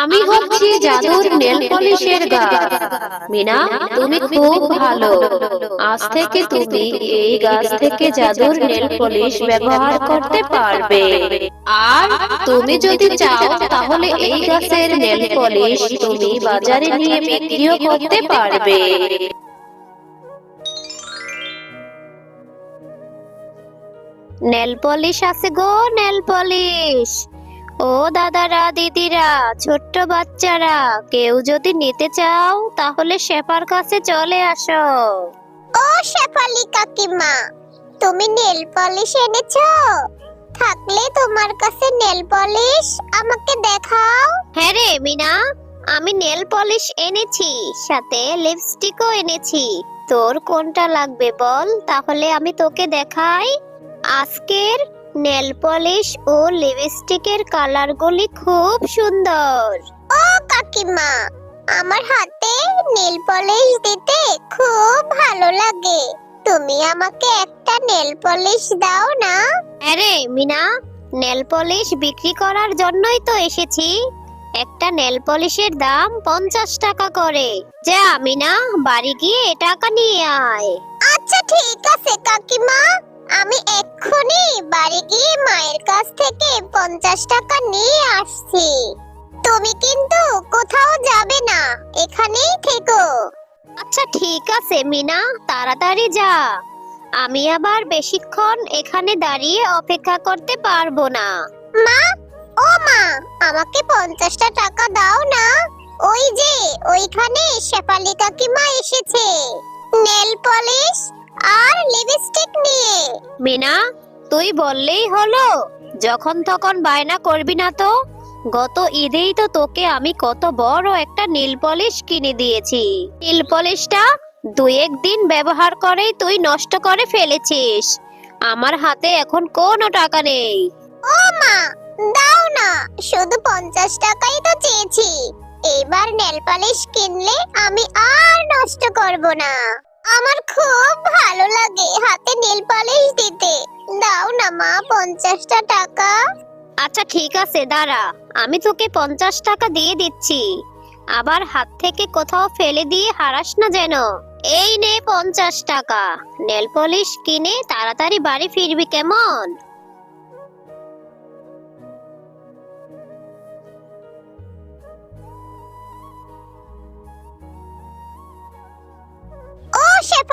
আমি হচ্ছি জাদুর নেল পলিশের গাছ মিনা, তুমি খুব ভালো। আজ থেকে তুমি এই গাছ থেকে জাদুর নেল পলিশ ব্যবহার করতে পারবে। আর তুমি যদি চাও, তাহলে এই গাছের নেল পলিশ তুমি বাজারে নিয়ে বিক্রিও করতে পারবে। নেল পলিশ আছে গো, নেল পলিশ। ও দাদারা দিদিরা ছোট্ট বাচ্চারা কেউ যদি নিতে চাও তাহলে শেফার কাছে চলে আসো। ও শেফালি কাকিমা তুমি নেল পলিশ এনেছো? থাকলে তোমার কাছে নেল পলিশ আমাকে দেখাও। হ্যাঁ রে মিনা আমি নেল পলিশ এনেছি সাথে লিপস্টিকও এনেছি। তোর কোনটা লাগবে বল তাহলে আমি তোকে দেখাই। আজকের নেল পলিশ ও লিপস্টিকের কালারগুলি খুব সুন্দর। ও কাকিমা আমার হাতে নেল পলিশ দিতে খুব ভালো লাগে। তুমি আমাকে একটা নেল পলিশ দাও না? আরে মিনা নেল পলিশ বিক্রি করার জন্যই তো এসেছি। একটা নেল পলিশের দাম পঞ্চাশ টাকা করে। যা মিনা বাড়ি গিয়ে টাকা নিয়ে আয়। আচ্ছা ঠিক আছে কাকিমা। আমি এক্ষুনি বাড়ি গিয়ে মায়ের কাছ থেকে পঞ্চাশ টাকা নিয়ে আসছি। তুমি কিন্তু কোথাও যাবে না এখানেই থেকো। আচ্ছা ঠিক আছে মিনা তাড়াতাড়ি যা। আমি আবার বেশিক্ষণ এখানে দাঁড়িয়ে অপেক্ষা করতে পারব না। মা ও মা আমাকে পঞ্চাশটা টাকা দাও না। ওই যে ওইখানে শেফালি কাকিমা এসেছে। নেল পলিশ আর লিপস্টিক নিয়ে মিনা তুই বললেই হলো। যখন তখন বায়না করবি না তো। গত ঈদেই তো তোকে আমি কত বড় একটা নীল পলিশ কিনে দিয়েছি। নীল পলিশটা দুই একদিন ব্যবহার করেই তুই নষ্ট করে ফেলেছিস। আমার হাতে এখন কোনো টাকা নেই। ও মা দাও না। শুধু পঞ্চাশ টাকাই তো চেয়েছি। এবার নেল পলিশ কিনলে আমি আর নষ্ট করব না। আমার খুব ভালো লাগে হাতে নীল পলিশ দিতে। দাও না মা, পঞ্চাশটা টাকা। আচ্ছা ঠিক আছে, দাঁড়া। আমি তোকে পঞ্চাশ টাকা দিয়ে দিচ্ছি। আবার হাত থেকে কোথাও ফেলে দিয়ে হারাস না যেন। এই নে পঞ্চাশ টাকা। নেল পলিশ কিনে তাড়াতাড়ি বাড়ি ফিরবি কেমন?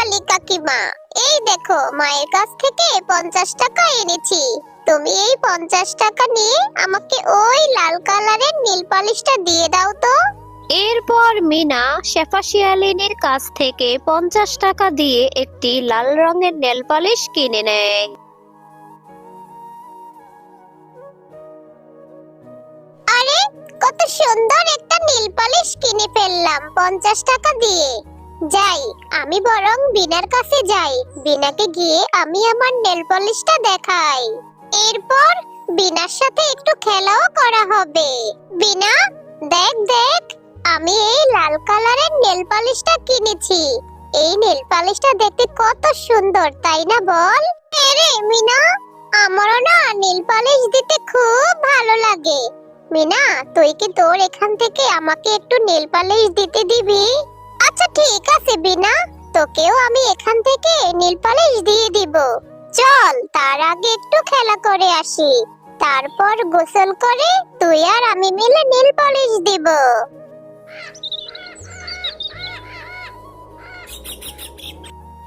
শেফালি কাকিমা এই দেখো মায়ের কাছ থেকে পঞ্চাশ টাকা এনেছি। তুমি এই পঞ্চাশ টাকা নিয়ে আমাকে ওই লাল কালারের নীল পালিশটা দিয়ে দাও তো। এরপর মিনা শেফা শিয়ালিনীর কাছ থেকে পঞ্চাশ টাকা দিয়ে একটি লাল রঙের নেল পালিশ কিনে নেয়। আরে কত সুন্দর একটা নীল পালিশ কিনে ফেললাম পঞ্চাশ টাকা দিয়ে। যাই, আমি বরং বিনার কাছে যাই। বিনাকে গিয়ে আমি আমার নেল পলিশটা দেখাই। এরপর বিনার সাথে একটু খেলাও করা হবে। বিনা, দেখ দেখ, আমি এই লাল কালারের নেল পালিশটা কিনেছি। এই নেল পালিশটা দেখতে কত সুন্দর, তাই না বল? হ্যাঁ রে, মিনা, আমারও না নীল পালিশ দিতে খুব ভালো লাগে। মিনা, তুই কি তোর এখান থেকে আমাকে একটু নেল পালিশ দিতে দিবি? আচ্ছা ঠিক আছে, বিনা। তোকেও আমি এখান থেকে নীল পালিশ দিয়ে দিব। চল, তার আগে একটু খেলা করে আসি। তারপর গোসল করে তুই আর আমি মিলে নীল পালিশ দিব।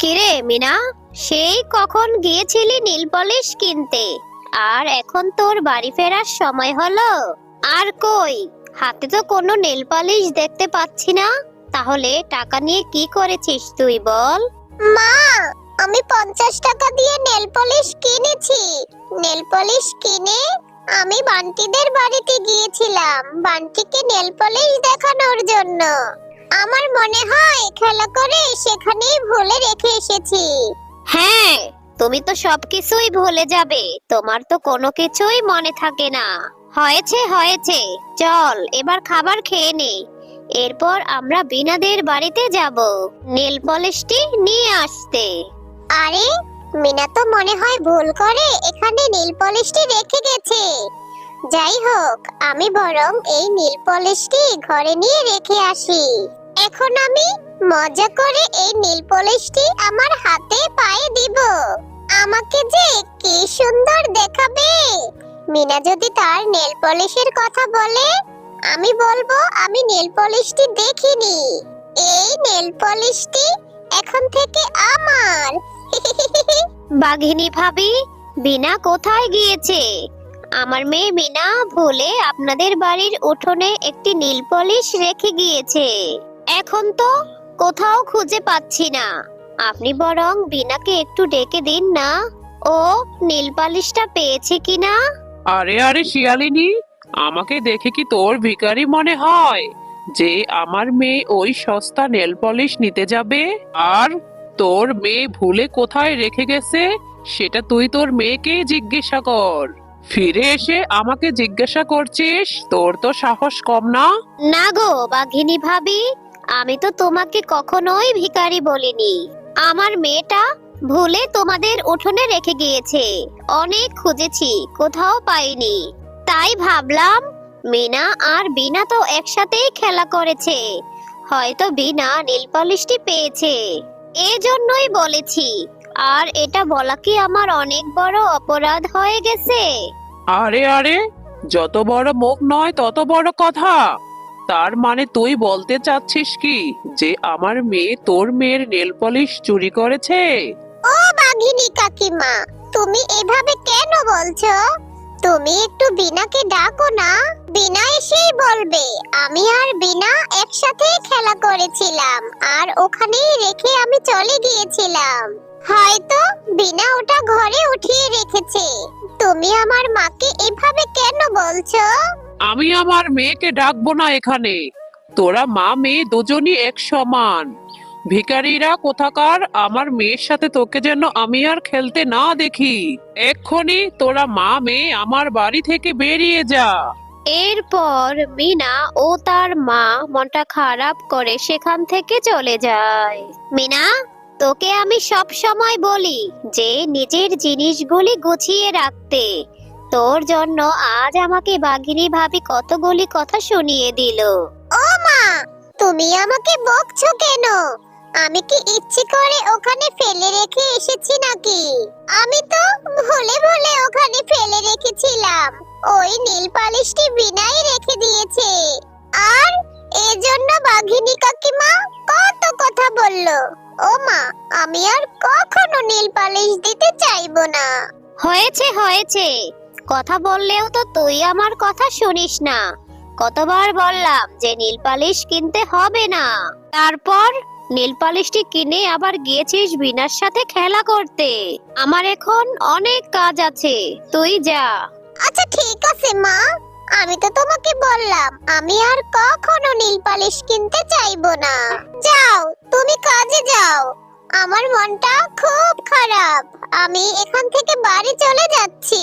কিরে, মিনা? সেই কখন গিয়েছিলি নীল পলিশ কিনতে? আর এখন তোর বাড়ি ফেরার সময় হলো। আর কই? হাতে তো কোনো নেল পলিশ দেখতে পাচ্ছি না। তাহলে টাকা নিয়ে কি করেছিস তুই বল? মা আমি পঞ্চাশ টাকা দিয়ে নেল পলিশ কিনেছি। নেল পলিশ কিনে আমি বান্টিদের বাড়িতে গিয়েছিলাম বান্টিকে নেল পলিশ দেখানোর জন্য। আমার মনে হয় খেলা করে সেখানেই ভুলে রেখে এসেছি। হ্যাঁ তুমি তো সবকিছুই ভুলে যাবে। তোমার তো কোনো কিছুই মনে থাকে না। হয়েছে হয়েছে। চল এবার খাবার খেয়ে নে এরপর আমরা বিনাদের বাড়িতে যাব, নীল পলিশটি নিয়ে আসতে। আরে, মিনা তো মনে হয় ভুল করে এখানে নীল পলিশটি রেখে গেছে। যাই হোক, আমি বরং এই নীল পলিশটি ঘরে নিয়ে রেখে আসি। এখন আমি মজা করে এই নীল পলিশটি আমার হাতে পায়ে দিব। আমাকে যে কি সুন্দর দেখাবে। মিনা যদি তার নেল পলিশের কথা বলে আমি বলব আমি নেল পলিশটি দেখিনি। এই নেল পলিশটি এখন থেকে আমার। বাঘিনী ভাবি বিনা কোথায় গিয়েছে? আমার মেয়ে মিনা ভুলে আপনাদের বাড়ির উঠোনে একটি নীল পলিশ রেখে গিয়েছে। এখন তো কোথাও খুঁজে পাচ্ছি না। আপনি বরং বিনাকে একটু ডেকে দিন না। ও নীল পালিশটা পেয়েছে কিনা? আরে আরে শিয়ালিনী আমাকে দেখে কি তোর ভিখারি মনে হয় যে আমার মেয়ে ওই সস্তা নেল পলিশ নিতে যাবে? আর তোর মেয়ে ভুলে কোথায় রেখে গেছে? সেটা তুই তোর মেয়েকেই জিজ্ঞাসা কর। ফিরে এসে আমাকে জিজ্ঞাসা করছিস? তোর তো সাহস কম না? না গো, বাঘিনী ভাবি, আমি তো তোমাকে কখনোই ভিখারি বলিনি। আমার মেয়েটা ভুলে তোমাদের উঠোনে রেখে গিয়েছে। অনেক খুঁজেছি, কোথাও পাইনি। তাই ভাবলাম মিনা আর বিনা তো একসাথেই খেলা করেছে। হয়তো বিনা নীল পলিশটি পেয়েছে। এজন্যই বলেছি আর এটা বলা কি আমার অনেক বড় অপরাধ হয়ে গেছে? আরে আরে যত বড় মুখ নয় তত বড় কথা। তার মানে তুই বলতে চাচ্ছিস কি যে আমার মেয়ে তোর মেয়ের নেল পলিশ চুরি করেছে? ও বাঘিনী কাকিমা তুমি এভাবে কেন বলছো? তুমি একটু বিনাকে ডাকো না। বিনা এসেই বলবে, আমি আর বিনা একসাথে খেলা করেছিলাম, আর ওখানেই রেখে আমি চলে গিয়েছিলাম। হয়তো বিনা ওটা ঘরে উঠিয়ে রেখেছে। তুমি আমার মাকে এভাবে কেন বলছো? আমি আমার মেয়েকে ডাকবো না এখানে। তোরা মা মেয়ে দুজনই এক সমান। ভিখারিরা কোথাকার? আমার মেয়ের সাথে তোকে যেন আমি আর খেলতে না দেখি। এক্ষুনি তোরা মা মেয়ে আমার বাড়ি থেকে বেরিয়ে যা। এরপর মিনা ও তার মা মনটা খারাপ করে সেখান থেকে চলে যায়। মিনা তোকে আমি সব সময় বলি যে নিজের জিনিসগুলি গুছিয়ে রাখতে। তোর জন্য আজ আমাকে বাঘিনী ভাবি কতগুলি কথা শুনিয়ে দিল। ও মা তুমি আমাকে বকছো কেন? আমি কি ইচ্ছে করে ওখানে ফেলে রেখে এসেছি নাকি? আমি তো ভুলে ভুলে ওখানে ফেলে রেখেছিলাম। ওই নীল পালিশটি বিনাই রেখে দিয়েছে। আর এজন্য বাঘিনী কাকিমা কত কথা বলল। ও মা, আমি আর কখনো নীল পালিশ দিতে চাইব না। হয়েছে হয়েছে। কথা বললেও তো তুই আমার কথা শুনিস না। কতবার বললাম যে নীল পালিশ কিনতে হবে না। তারপর নীল পালিশটি কিনে আবার গিয়েছিস বিনার সাথে খেলা করতে। আমার এখন অনেক কাজ আছে। তুই যা। আচ্ছা ঠিক আছে মা। আমি তো তোমাকে বললাম আমি আর কখনো নীল পালিশ কিনতে চাইব না। যাও তুমি কাজে যাও। আমার মনটা খুব খারাপ। আমি এখান থেকে বাড়ি চলে যাচ্ছি।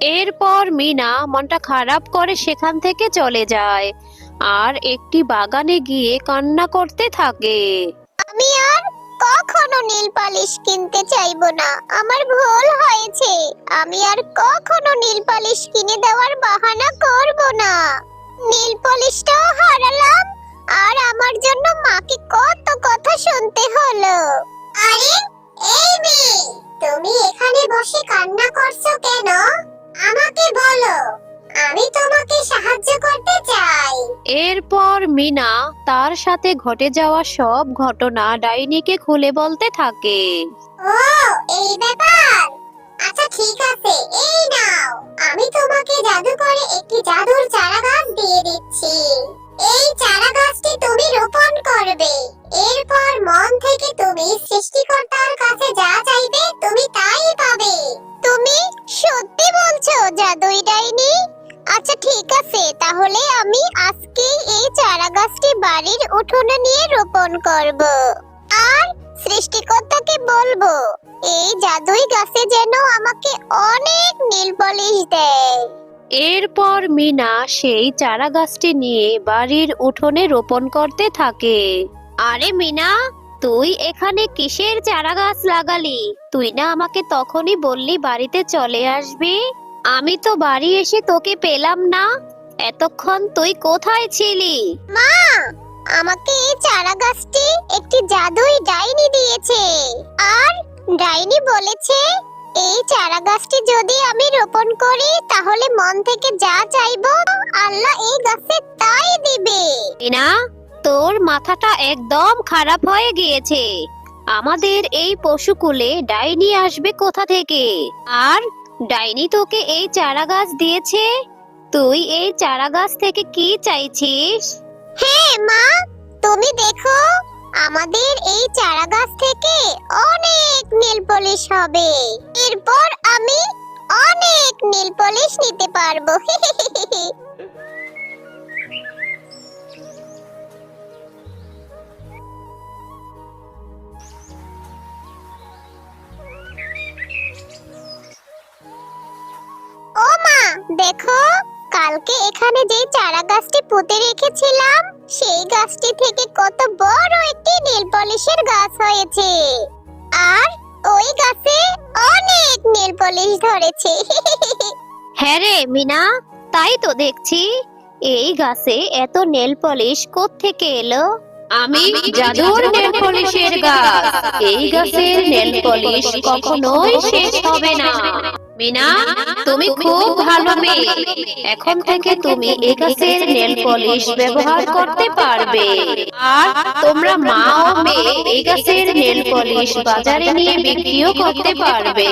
এরপর মিনা মনটা খারাপ করে সেখান থেকে চলে যায়। আর একটি বাগানে গিয়ে কান্না করতে থাকে। আমি আর কখনো নীল পালিশ কিনতে চাইব না। আমার ভুল হয়েছে। আমি আর কখনো নীল পালিশ কিনে দেওয়ার বাহানা করব না। নীল পালিশটাও হারালাম। আর আমার জন্য মাকে কত কথা শুনতে হলো। আরে, এই মেয়ে, তুমি এখানে বসে কান্না করছ কেন? আমাকে বলো। আমি তোমাকে সাহায্য করতে চাই। এরপর মিনা তার সাথে ঘটে যাওয়া সব ঘটনা ডাইনিকে খুলে বলতে থাকে। ও এই ব্যাপার। আচ্ছা ঠিক আছে এই নাও। আমি তোমাকে জাদু করে একটি জাদুর চারা গাছ দিয়ে দিচ্ছি। এই চারা গাছটি তুমি রোপণ করবে। এরপর মন থেকে তুমি সৃষ্টিকর্তার কাছে যা চাইবে তুমি তাই পাবে। তুমি সত্যি বলছো জাদুই ডাইনি? আচ্ছা ঠিক আছে। তাহলে আমি আজকেই এই চারা গাছটি বাড়ির উঠোনে নিয়ে রোপণ করব। আর সৃষ্টিকর্তাকে বলব, এই জাদুই গাছে যেন আমাকে অনেক নীল পলিশ দেয়। এরপর মিনা সেই চারা গাছটি নিয়ে বাড়ির উঠোনে রোপণ করতে থাকে। আরে মিনা, তুই এখানে কিসের চারা গাছ লাগালি? তুই না আমাকে তখনই বললি বাড়িতে চলে আসবি। আমি তো বাড়ি এসে তোকে পেলাম না। এতক্ষণ তুই কোথায় ছিলি? মা আমাকে এই চারা গাছটি একটি জাদুই ডাইনি দিয়েছে। আর ডাইনি বলেছে এই চারা গাছটি যদি আমি রোপণ করি তাহলে মন থেকে যা চাইব আল্লাহ এই গাছে তাই দিবে। না তোর মাথাটা একদম খারাপ হয়ে গিয়েছে। আমাদের এই পশুকুলে ডাইনি আসবে কোথা থেকে? আর ডাইনি তোকে এই চারা গাছ দিয়েছে? তুই এই চারা গাছ থেকে কি চাইছিস? হ্যাঁ মা। তুমি দেখো, আমাদের এই চারা গাছ থেকে অনেক নীল পলিশ হবে। এরপর আমি অনেক নীল পলিশ নিতে পারব। দেখো কালকে এখানে যে চারা গাছটি পুঁতে রেখেছিলাম সেই গাছটি থেকে কত বড় একটি নীল পলিশের গাছ হয়েছে। আর ওই গাছে অনেক নীল পলিশ ধরেছে। হ্যাঁ রে মিনা তাই তো দেখছি। এই গাছে এত নেল পলিশ থেকে এলো? আমি জাদুর নেল পলিশের গাছ। এই গাছের নেল পলিশ কখনোই শেষ হবে না। মিনা তুমি খুব ভালো মেয়ে। এখন থেকে তুমি এই গাছের নেল পলিশ ব্যবহার করতে পারবে। আর তোমরা মা ও মেয়ে এই গাছের নেল পলিশ বাজারে নিয়ে বিক্রিও করতে পারবে।